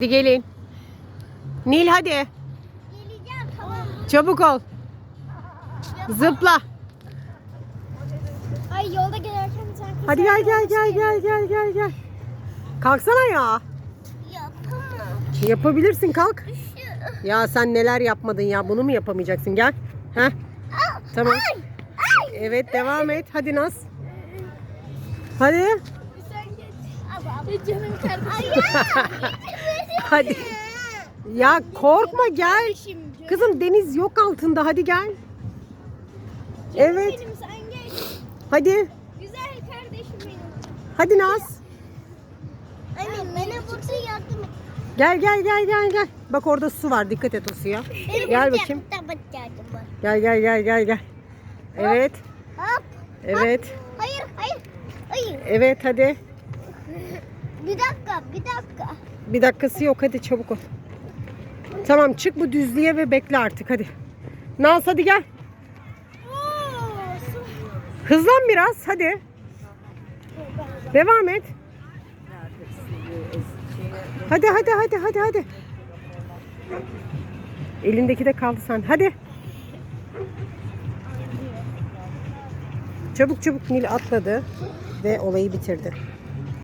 Hadi gelin. Nil hadi. Geleceğim tamam. Çabuk ol. Zıpla. Ay yolda gelirken sen Hadi gel gel gel gel gel gel gel. Kalksana ya. Yapamam. Yapabilirsin kalk. Ya sen neler yapmadın ya bunu mu yapamayacaksın gel. Heh. Tamam. Evet devam et. Hadi Naz. Hadi. Sen geç. Canım kardeşim. Hadi. Ya korkma gel. Kızım deniz yok altında hadi gel. Evet. Hadi. Güzel kardeşim benim. Hadi Naz. Anne bana burada yardım et. Gel gel gel gel gel. Bak orada su var. Dikkat et o suya. Gel bakayım. Gel gel gel gel gel. Evet. Hop. Evet. Hayır hayır. Hayır. Evet hadi. Bir dakika bir dakika. Bir dakikası yok hadi çabuk ol. Tamam çık bu düzlüğe ve bekle artık hadi. Naz hadi gel. Hızlan biraz hadi. Devam et. Hadi hadi hadi hadi hadi. Elindeki de kaldı sen. Hadi. Çabuk çabuk Nil atladı ve olayı bitirdi.